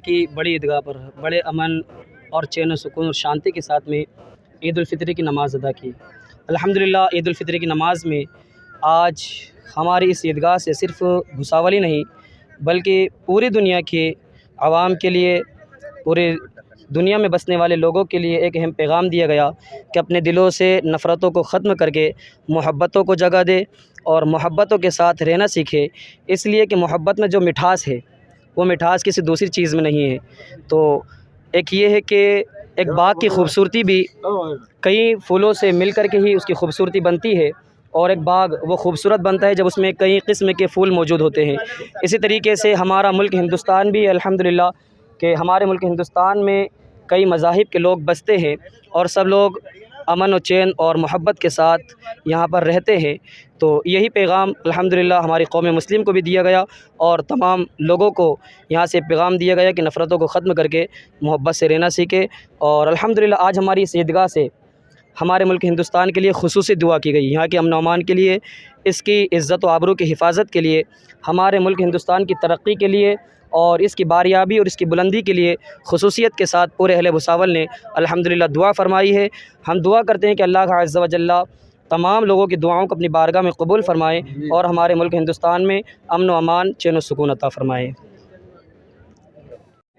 کی بڑی عیدگاہ پر بڑے امن اور چین و سکون اور شانتی کے ساتھ میں عید الفطر کی نماز ادا کی۔ الحمدللہ عید الفطر کی نماز میں آج ہماری اس عیدگاہ سے صرف بھساولی نہیں، بلکہ پوری دنیا کے عوام کے لیے پورے دنیا میں بسنے والے لوگوں کے لیے ایک اہم پیغام دیا گیا کہ اپنے دلوں سے نفرتوں کو ختم کر کے، محبتوں کو جگہ دے اور محبتوں کے ساتھ رہنا سیکھے۔ اس لیے کہ محبت میں جو مٹھاس ہے وہ مٹھاس کسی دوسری چیز میں نہیں ہے۔ تو ایک یہ ہے کہ ایک باغ کی خوبصورتی بھی کئی پھولوں سے مل کر کے ہی اس کی خوبصورتی بنتی ہے اور ایک باغ وہ خوبصورت بنتا ہے جب اس میں کئی قسم کے پھول موجود ہوتے ہیں۔ اسی طریقے سے ہمارا ملک ہندوستان بھی الحمدللہ کہ ہمارے ملک ہندوستان میں کئی مذاہب کے لوگ بستے ہیں اور سب لوگ امن و چین اور محبت کے ساتھ یہاں پر رہتے ہیں۔ تو یہی پیغام الحمدللہ ہماری قوم مسلم کو بھی دیا گیا اور تمام لوگوں کو یہاں سے پیغام دیا گیا کہ نفرتوں کو ختم کر کے محبت سے رہنا سیکھے اور الحمدللہ آج ہماری سیدگاہ سے ہمارے ملک ہندوستان کے لیے خصوصی دعا کی گئی۔ یہاں کے امن و امان کے لیے، اس کی عزت و آبرو کی حفاظت کے لیے، ہمارے ملک ہندوستان کی ترقی کے لیے اور اس کی باریابی اور اس کی بلندی کے لیے خصوصیت کے ساتھ پورے اہل بساول نے الحمدللہ دعا فرمائی ہے۔ ہم دعا کرتے ہیں کہ اللہ کا عز و جلہ تمام لوگوں کی دعاؤں کو اپنی بارگاہ میں قبول فرمائے اور ہمارے ملک ہندوستان میں امن و امان، چین و سکون عطا فرمائے۔